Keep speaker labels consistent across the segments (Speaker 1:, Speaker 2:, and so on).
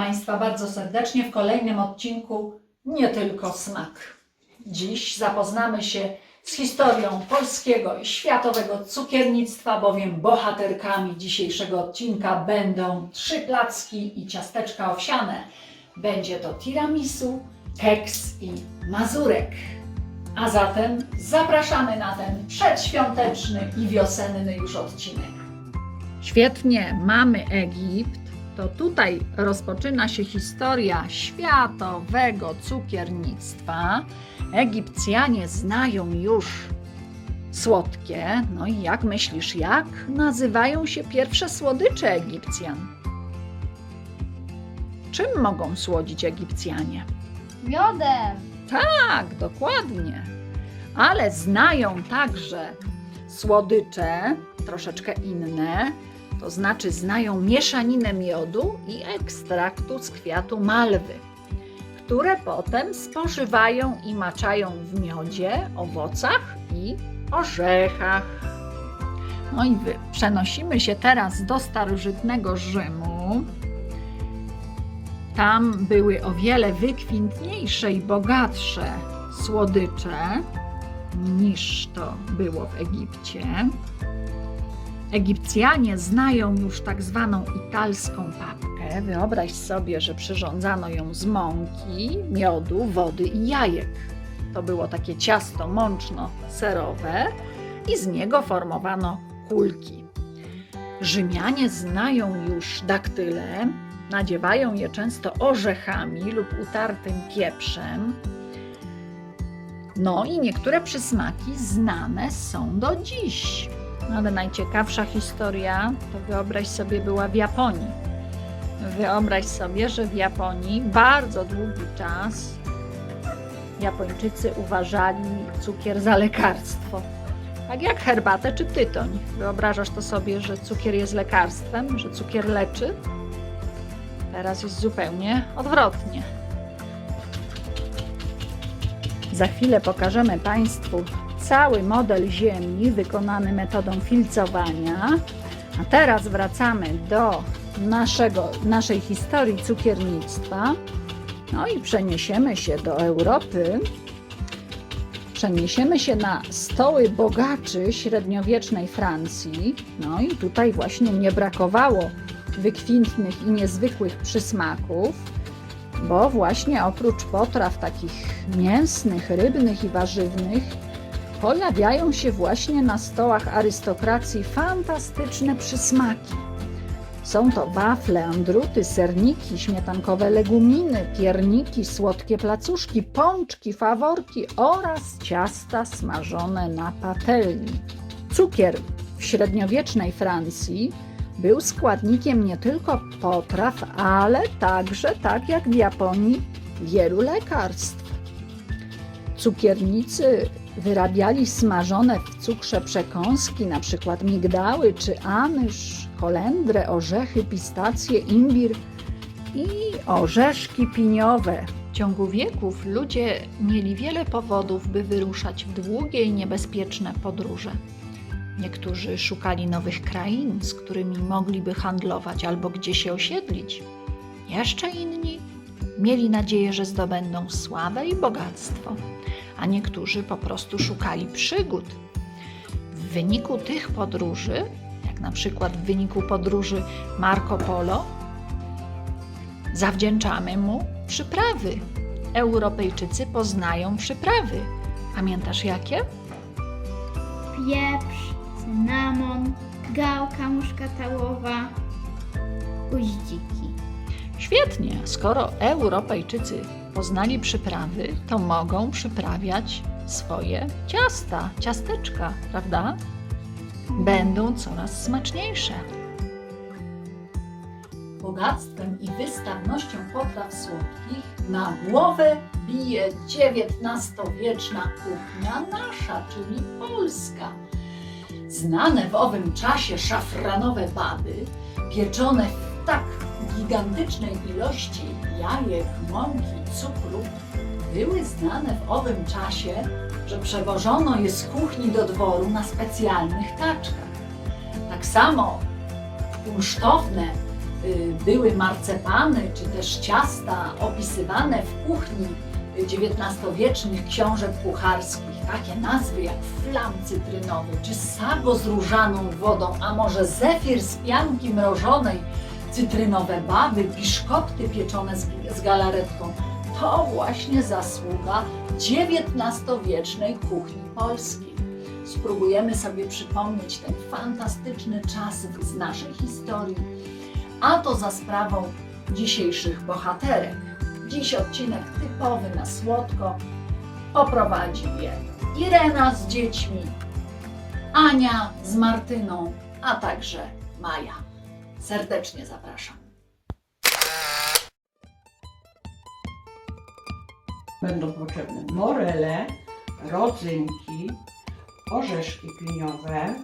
Speaker 1: Państwa bardzo serdecznie w kolejnym odcinku Nie tylko smak. Dziś zapoznamy się z historią polskiego i światowego cukiernictwa, bowiem bohaterkami dzisiejszego odcinka będą trzy placki i ciasteczka owsiane. Będzie to tiramisu, keks i mazurek. A zatem zapraszamy na ten przedświąteczny i wiosenny już odcinek. Świetnie, mamy Egipt. To tutaj rozpoczyna się historia światowego cukiernictwa. Egipcjanie znają już słodkie. No i jak myślisz, jak nazywają się pierwsze słodycze Egipcjan? Czym mogą słodzić Egipcjanie?
Speaker 2: Miodem.
Speaker 1: Tak, dokładnie. Ale znają także słodycze, troszeczkę inne, to znaczy znają mieszaninę miodu i ekstraktu z kwiatu malwy, które potem spożywają i maczają w miodzie, owocach i orzechach. No i przenosimy się teraz do starożytnego Rzymu. Tam były o wiele wykwintniejsze i bogatsze słodycze niż to było w Egipcie. Egipcjanie znają już tak zwaną italską papkę. Wyobraź sobie, że przyrządzano ją z mąki, miodu, wody i jajek. To było takie ciasto mączno-serowe i z niego formowano kulki. Rzymianie znają już daktyle, nadziewają je często orzechami lub utartym pieprzem. No i niektóre przysmaki znane są do dziś. Ale najciekawsza historia, to wyobraź sobie, była w Japonii. Wyobraź sobie, że w Japonii bardzo długi czas Japończycy uważali cukier za lekarstwo. Tak jak herbatę czy tytoń. Wyobrażasz to sobie, że cukier jest lekarstwem, że cukier leczy? Teraz jest zupełnie odwrotnie. Za chwilę pokażemy Państwu cały model ziemi wykonany metodą filcowania. A teraz wracamy do naszego, naszej historii cukiernictwa. No i przeniesiemy się do Europy. Przeniesiemy się na stoły bogaczy średniowiecznej Francji. No i tutaj właśnie nie brakowało wykwintnych i niezwykłych przysmaków, bo właśnie oprócz potraw takich mięsnych, rybnych i warzywnych, pojawiają się właśnie na stołach arystokracji fantastyczne przysmaki. Są to wafle, andruty, serniki, śmietankowe leguminy, pierniki, słodkie placuszki, pączki, faworki oraz ciasta smażone na patelni. Cukier w średniowiecznej Francji był składnikiem nie tylko potraw, ale także, tak jak w Japonii, wielu lekarstw. Cukiernicy wyrabiali smażone w cukrze przekąski, np. migdały czy anyż, kolendrę, orzechy, pistacje, imbir i orzeszki piniowe. W ciągu wieków ludzie mieli wiele powodów, by wyruszać w długie i niebezpieczne podróże. Niektórzy szukali nowych krain, z którymi mogliby handlować albo gdzie się osiedlić. Jeszcze inni mieli nadzieję, że zdobędą sławę i bogactwo, a niektórzy po prostu szukali przygód. W wyniku tych podróży, jak na przykład w wyniku podróży Marco Polo, zawdzięczamy mu przyprawy. Europejczycy poznają przyprawy. Pamiętasz jakie?
Speaker 2: Pieprz, cynamon, gałka muszkatałowa, uździki.
Speaker 1: Świetnie, skoro Europejczycy poznali przyprawy, to mogą przyprawiać swoje ciasta, ciasteczka, prawda? Będą coraz smaczniejsze. Bogactwem i wystawnością potraw słodkich na głowę bije XIX-wieczna kuchnia nasza, czyli polska. Znane w owym czasie szafranowe baby, pieczone w tak gigantycznej ilości jajek, mąki, cukru, były znane w owym czasie, że przewożono je z kuchni do dworu na specjalnych taczkach. Tak samo kunsztowne y, były marcepany czy też ciasta opisywane w kuchni XIX-wiecznych książek kucharskich, takie nazwy jak flam cytrynowy czy sago z różaną wodą, a może zefir z pianki mrożonej, cytrynowe baby, biszkopty pieczone z, z galaretką, to właśnie zasługa XIX-wiecznej kuchni polskiej. Spróbujemy sobie przypomnieć ten fantastyczny czas z naszej historii, a to za sprawą dzisiejszych bohaterek. Dziś odcinek typowy na słodko. Poprowadzi je Irena z dziećmi, Ania z Martyną, a także Maja. Serdecznie zapraszam.
Speaker 3: Będą potrzebne morele, rodzynki, orzeszki piniowe,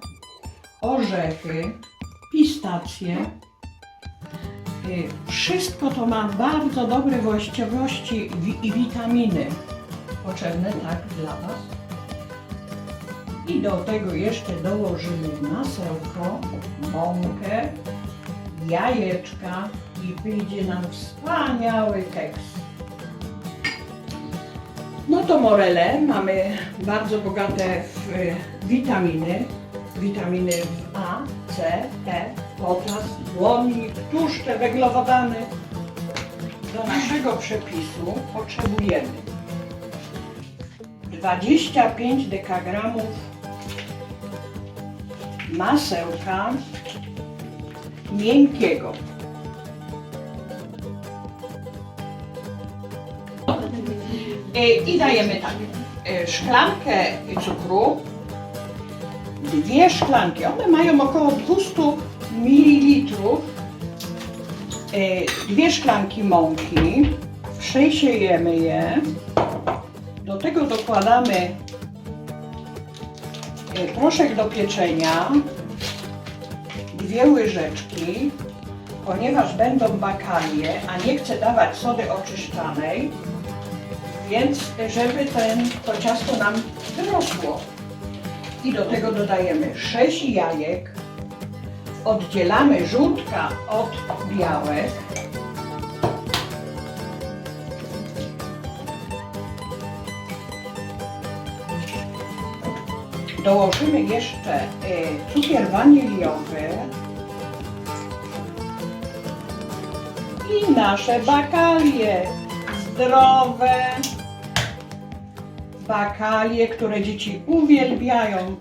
Speaker 3: orzechy, pistacje. Y, Wszystko to ma bardzo dobre właściwości i witaminy potrzebne tak dla Was. I do tego jeszcze dołożymy masełko, mąkę, jajeczka i wyjdzie nam wspaniały keks. No to morele mamy bardzo bogate w y, witaminy. Witaminy w A, C, E, potas, błonnik, tłuszcze, węglowodany. Do naszego przepisu potrzebujemy 25 dekagramów masełka miękkiego. E, I dajemy tak, e, szklankę cukru, dwie szklanki, one mają około 200 ml, e, dwie szklanki mąki, przesiejemy je, do tego dokładamy proszek do pieczenia, dwie łyżeczki, ponieważ będą bakalie, a nie chcę dawać sody oczyszczanej, więc żeby ten, to ciasto nam wyrosło. I do tego dodajemy 6 jajek, oddzielamy żółtka od białek. Dołożymy jeszcze y, cukier waniliowy i nasze bakalie zdrowe bakalie, które dzieci uwielbiają.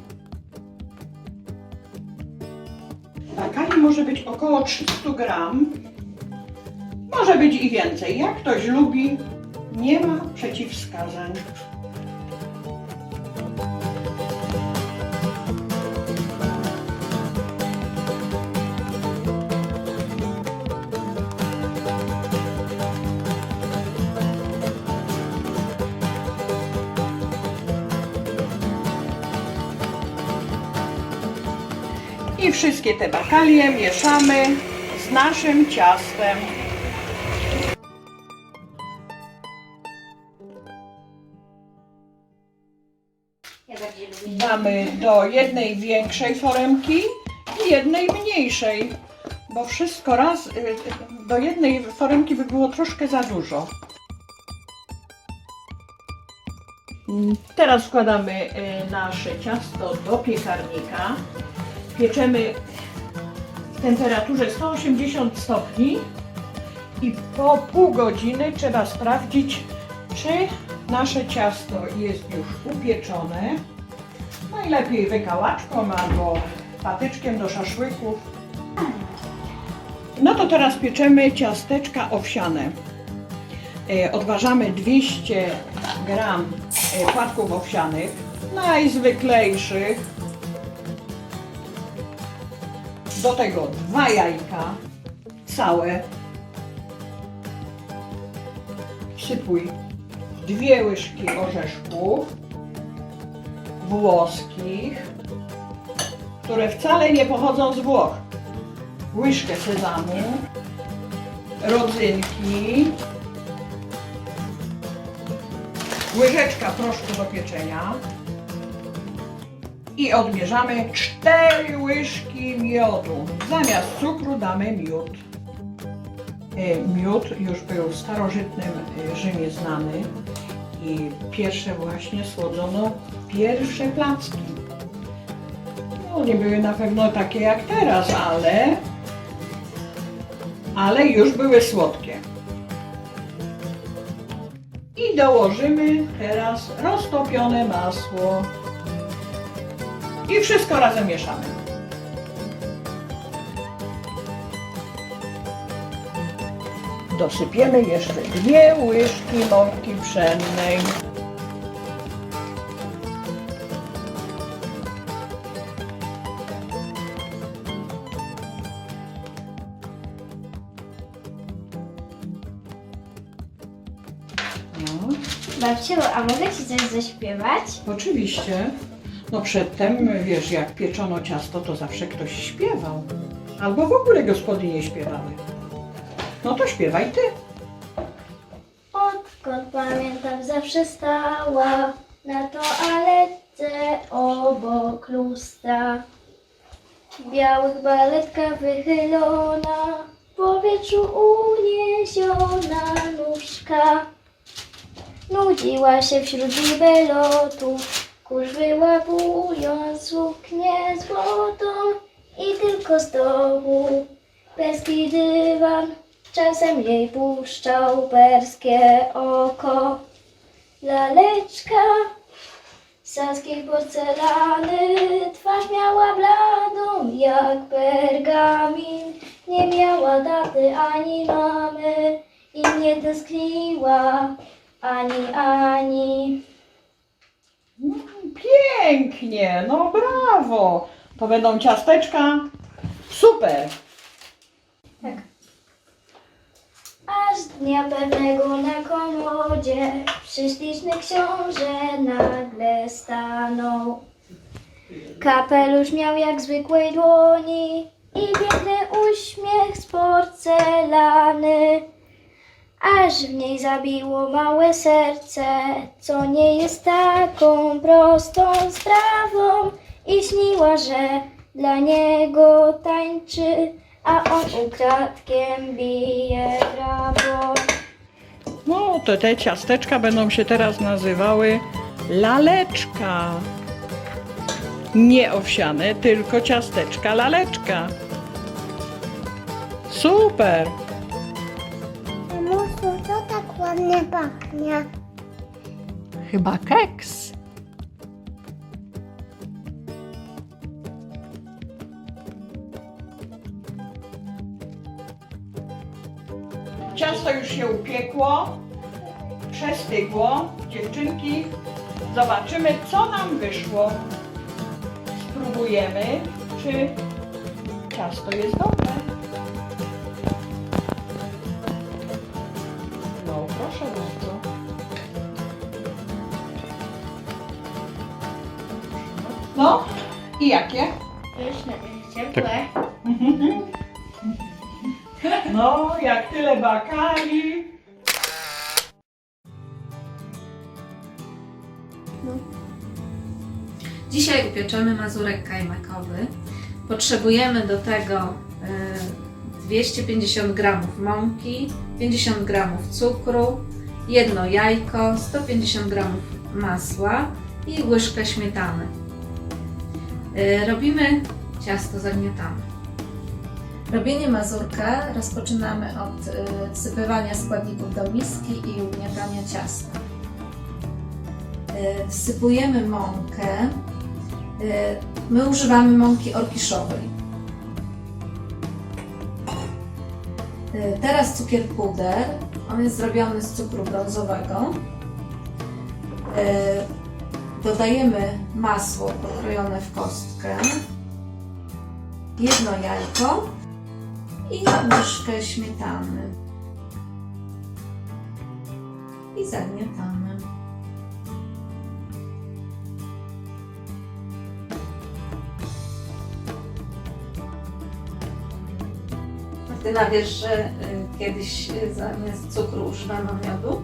Speaker 3: Bakali może być około 300 gram. Może być i więcej. Jak ktoś lubi, nie ma przeciwwskazań. I wszystkie te bakalie mieszamy z naszym ciastem. Damy do jednej większej foremki i jednej mniejszej, bo wszystko raz y, do jednej foremki by było troszkę za dużo. Teraz wkładamy y, nasze ciasto do piekarnika. Pieczemy w temperaturze 180 stopni i po pół godziny trzeba sprawdzić, czy nasze ciasto jest już upieczone. Najlepiej wykałaczką albo patyczkiem do szaszłyków. No to teraz pieczemy ciasteczka owsiane. E, Odważamy 200 gram e, płatków owsianych, najzwyklejszych. Do tego dwa jajka, całe. Wsypuj dwie łyżki orzeszków włoskich, które wcale nie pochodzą z Włoch. Łyżkę sezamu, rodzynki, łyżeczka proszku do pieczenia i odmierzamy 4 łyżki miodu. Zamiast cukru damy miód. E, Miód już był w starożytnym e, Rzymie znany i pierwsze właśnie słodzono pierwsze placki. No nie były na pewno takie jak teraz, ale ale już były słodkie. I dołożymy teraz roztopione masło. I wszystko razem mieszamy. Dosypiemy jeszcze dwie łyżki mąki pszennej. No,
Speaker 2: Babciu, a mogę ci coś zaśpiewać?
Speaker 3: oczywiście. No przedtem, wiesz, jak pieczono ciasto, to zawsze ktoś śpiewał. Albo w ogóle gospodynie śpiewały. No to śpiewaj ty.
Speaker 2: Odkąd pamiętam zawsze stała na toalecie obok lustra. Białych baletka wychylona, w powietrzu uniesiona nóżka. Nudziła się wśród bibelotów, kurz wyłapując suknię złotą i tylko z dołu perski dywan czasem jej puszczał perskie oko. Laleczka saskiej porcelany, twarz miała bladą jak pergamin. Nie miała daty ani mamy i nie tęskniła ani ani.
Speaker 3: Pięknie, no brawo. To będą ciasteczka. Super.
Speaker 2: Aż dnia pewnego na komodzie prześliczny książę nagle stanął. Kapelusz miał jak zwykłej dłoni i piękny uśmiech z porcelany. Aż w niej zabiło małe serce, co nie jest taką prostą sprawą. I śniła, że dla niego tańczy, a on ukradkiem bije brawo.
Speaker 3: No to te ciasteczka będą się teraz nazywały laleczka. Nie owsiane, tylko ciasteczka laleczka. Super.
Speaker 4: Ładnie pachnie?
Speaker 1: Chyba keks.
Speaker 3: Ciasto już się upiekło, przestygło. Dziewczynki, zobaczymy co nam wyszło. Spróbujemy, czy ciasto jest dobre. I jakie?
Speaker 2: Pyszne, ciepłe.
Speaker 3: No, jak tyle bakali.
Speaker 5: Dzisiaj upieczemy mazurek kajmakowy. Potrzebujemy do tego e, 250 g mąki, 50 g cukru, jedno jajko, 150 g masła i łyżkę śmietany. E, Robimy ciasto, zagniatamy. Robienie mazurka rozpoczynamy od e, wsypywania składników do miski i ugniatania ciasta. E, Wsypujemy mąkę, My używamy mąki orkiszowej. Teraz cukier puder. On jest zrobiony z cukru brązowego. Y, Dodajemy masło pokrojone w kostkę. Jedno jajko i łyżkę śmietany. I zagniatamy. Martyna, wiesz, że y, kiedyś y, zamiast cukru używano miodu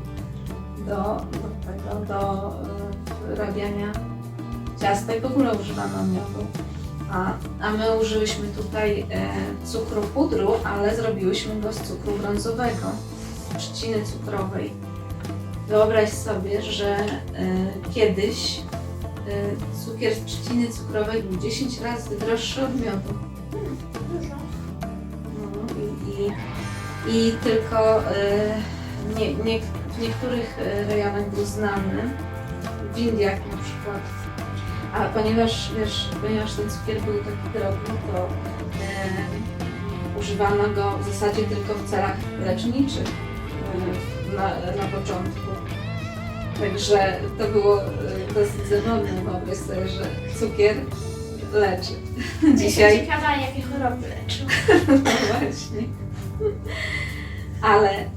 Speaker 5: do, do tego, do robienia ciasta i w ogóle używano miodu. A, a my użyłyśmy tutaj e, cukru pudru, ale zrobiłyśmy go z cukru brązowego, trzciny cukrowej. Wyobraź sobie, że e, kiedyś e, cukier z trzciny cukrowej był 10 razy droższy od miodu. No, i, i, I tylko e, nie, nie, w niektórych e, rejonach był znany, w Indiach na przykład. A ponieważ, wiesz, ponieważ ten cukier był taki drogi, to e, używano go w zasadzie tylko w celach leczniczych e, na, na początku. Także to było dosyć zabawne, wyobraź sobie, że cukier leczy. Dzisiaj
Speaker 2: Jestem ciekawa, jakie choroby leczył.
Speaker 5: no właśnie. Ale y,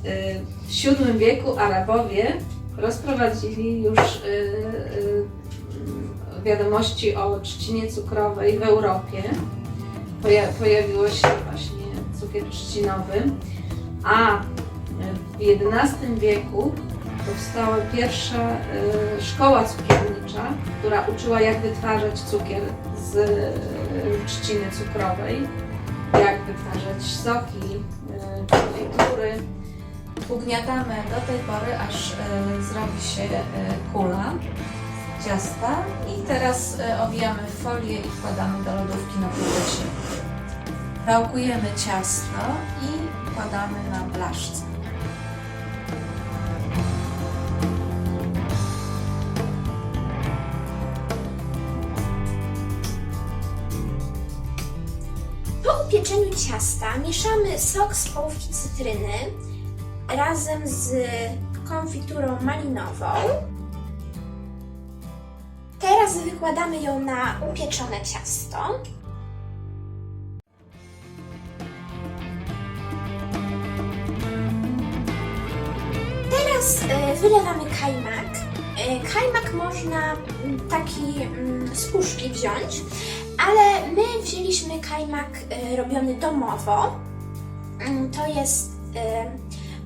Speaker 5: w VII wieku Arabowie rozprowadzili już y, y, wiadomości o trzcinie cukrowej w Europie. Poja pojawiło się właśnie cukier trzcinowy, a w XI wieku powstała pierwsza y, szkoła cukiernicza, która uczyła jak wytwarzać cukier z trzciny cukrowej jak wytwarzać soki, y, konfitury. Ugniatamy do tej pory, aż y, zrobi się y, kula ciasta i teraz y, owijamy w folię i wkładamy do lodówki na pół. Wałkujemy ciasto i wkładamy na blaszce.
Speaker 6: Po upieczeniu ciasta mieszamy sok z połówki cytryny razem z konfiturą malinową. Teraz wykładamy ją na upieczone ciasto. Teraz e, wylewamy kajmak. E, Kajmak można mm, taki mm, z puszki wziąć, ale my wzięliśmy kajmak e, robiony domowo. Mm, To jest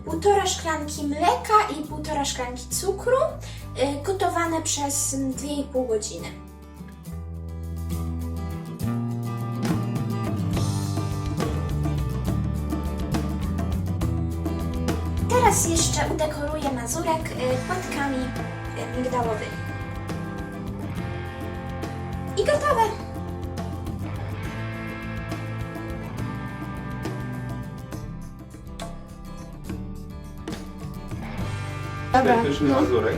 Speaker 6: e, półtora szklanki mleka i półtora szklanki cukru, e, gotowane przez mm, 2,5 godziny. Teraz jeszcze udekoruję mazurek e, płatkami e, migdałowymi. I gotowe!
Speaker 7: Pyszny mazurek.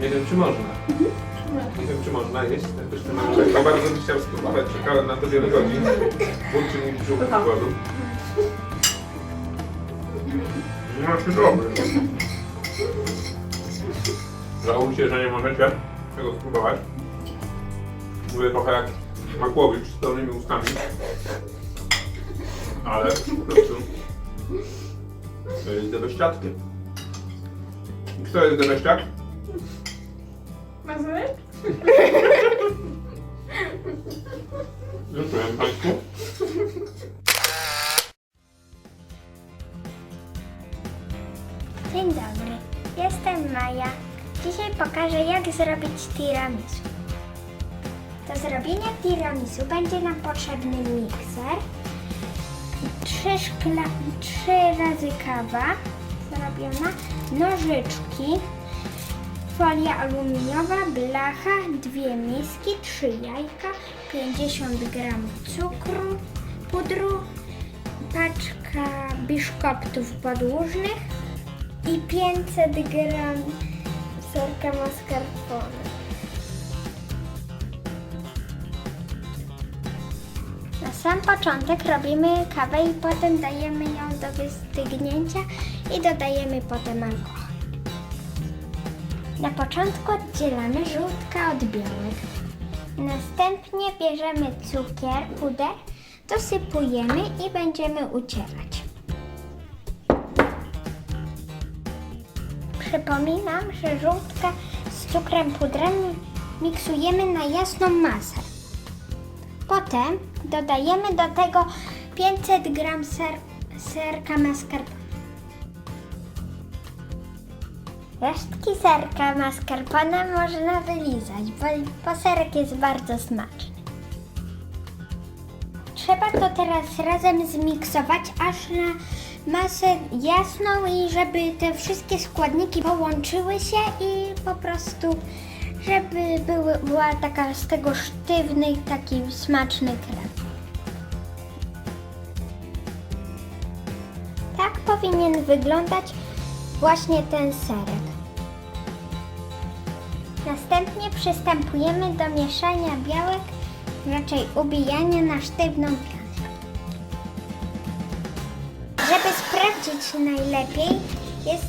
Speaker 7: Nie wiem, czy można. Nie wiem, czy można jeść ten pyszny mazurek. Bo bardzo bym chciał spróbować. Czekałem na to wiele godzin. Burczy mi brzuch z głodu. Znaczy dobry. Żałujcie, że nie możecie tego spróbować. Mówię trochę jak Makłowicz z pełnymi ustami. Ale po prostu to jest debeściatny. Kto jest debeściak?
Speaker 2: Mazurek?
Speaker 7: Dziękuję Państwu.
Speaker 4: Dzień dobry, jestem Maja. Dzisiaj pokażę jak zrobić tiramisu. Do zrobienia tiramisu będzie nam potrzebny mikser, trzy, szkla, trzy razy kawa nożyczki, folia aluminiowa, blacha, dwie miski, trzy jajka, 50 gram cukru, pudru, paczka biszkoptów podłużnych, i 500 gram serka mascarpone. Na sam początek robimy kawę i potem dajemy ją do wystygnięcia i dodajemy potem alkohol. Na początku oddzielamy żółtka od białek. Następnie bierzemy cukier, puder, dosypujemy i będziemy ucierać. Przypominam, że żółtka z cukrem pudrem miksujemy na jasną masę. Potem dodajemy do tego 500 g ser, serka mascarpone. Resztki serka mascarpone można wylizać, bo, bo serek jest bardzo smaczny. Trzeba to teraz razem zmiksować, aż na masę jasną i żeby te wszystkie składniki połączyły się i po prostu, żeby były, była taka z tego sztywny, taki smaczny krem. Tak powinien wyglądać właśnie ten serek. Następnie przystępujemy do mieszania białek, raczej ubijania na sztywną pianę. Żeby sprawdzić najlepiej, jest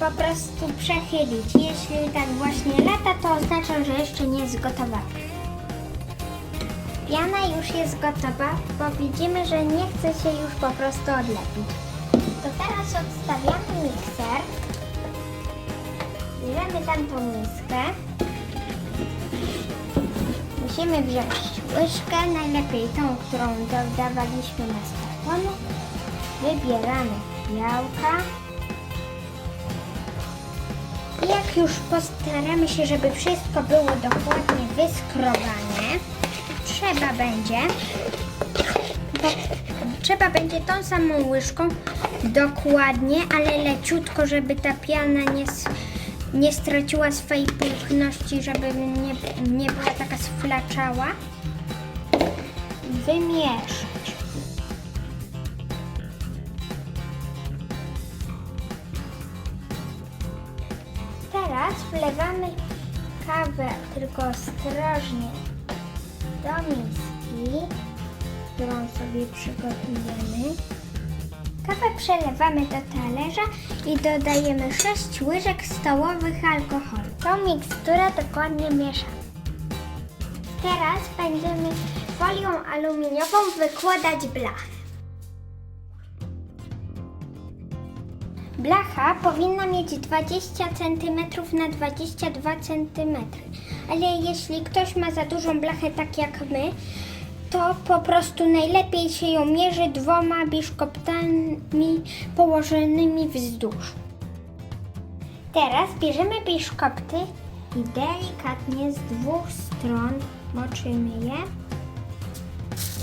Speaker 4: po prostu przechylić. Jeśli tak właśnie lata, to oznacza, że jeszcze nie jest gotowa. Piana już jest gotowa, bo widzimy, że nie chce się już po prostu odlepić. To teraz odstawiamy mikser. Bierzemy tamtą miskę. Musimy wziąć łyżkę, najlepiej tą, którą dodawaliśmy mascarpone. Wybieramy białka. I jak już postaramy się, żeby wszystko było dokładnie wyskrobane, trzeba będzie trzeba będzie tą samą łyżką dokładnie, ale leciutko, żeby ta piana nie, nie straciła swojej pulchności, żeby nie, nie była taka sflaczała. Wymieszać. Teraz wlewamy kawę tylko ostrożnie do miski, którą sobie przygotujemy. Kawę przelewamy do talerza i dodajemy 6 łyżek stołowych alkoholu. Tą miksturę dokładnie mieszamy. Teraz będziemy folią aluminiową wykładać blachę. Blacha powinna mieć 20 cm na 22 cm, ale jeśli ktoś ma za dużą blachę tak jak my, to po prostu najlepiej się ją mierzy dwoma biszkoptami położonymi wzdłuż. Teraz bierzemy biszkopty i delikatnie z dwóch stron moczymy je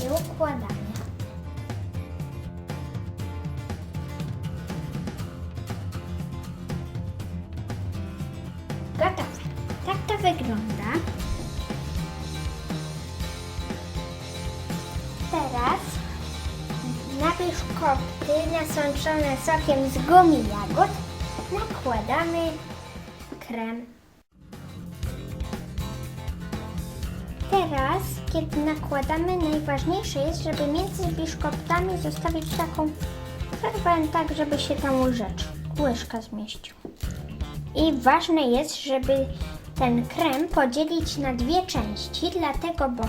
Speaker 4: i układamy. Gotowe. Tak to wygląda. Biszkopty nasączone sokiem z gumi jagód nakładamy krem. Teraz, kiedy nakładamy, najważniejsze jest, żeby między biszkoptami zostawić taką przerwę, tak żeby się tam łyżecz, łyżka zmieścił. I ważne jest, żeby ten krem podzielić na dwie części, dlatego, bo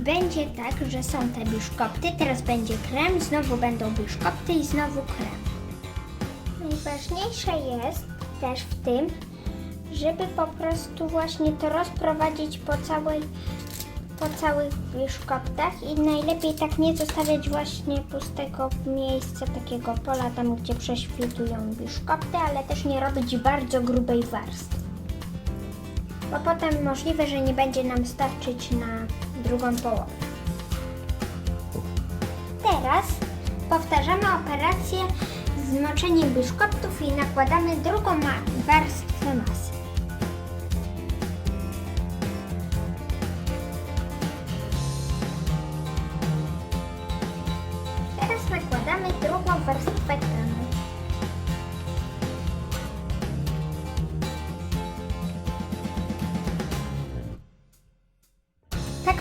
Speaker 4: będzie tak, że są te biszkopty, teraz będzie krem, znowu będą biszkopty i znowu krem. Najważniejsze jest też w tym, żeby po prostu właśnie to rozprowadzić po całej po całych biszkoptach i najlepiej tak nie zostawiać właśnie pustego miejsca, takiego pola tam, gdzie prześwitują biszkopty, ale też nie robić bardzo grubej warstwy. Bo potem możliwe, że nie będzie nam starczyć na drugą połowę. Teraz powtarzamy operację z moczeniem biszkoptów i nakładamy drugą warstwę masy.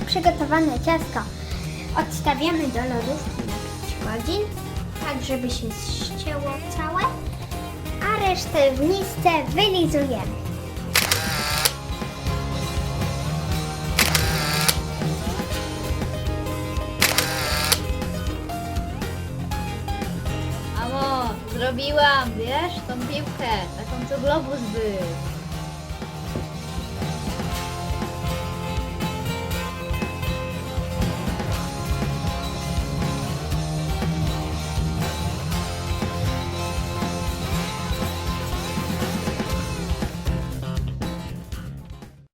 Speaker 4: Przygotowane ciasto odstawiamy do lodówki na 5 godzin, tak żeby się ścięło całe, a resztę w misce wylizujemy.
Speaker 8: Mamo, zrobiłam, wiesz, tą piłkę, taką co globus był.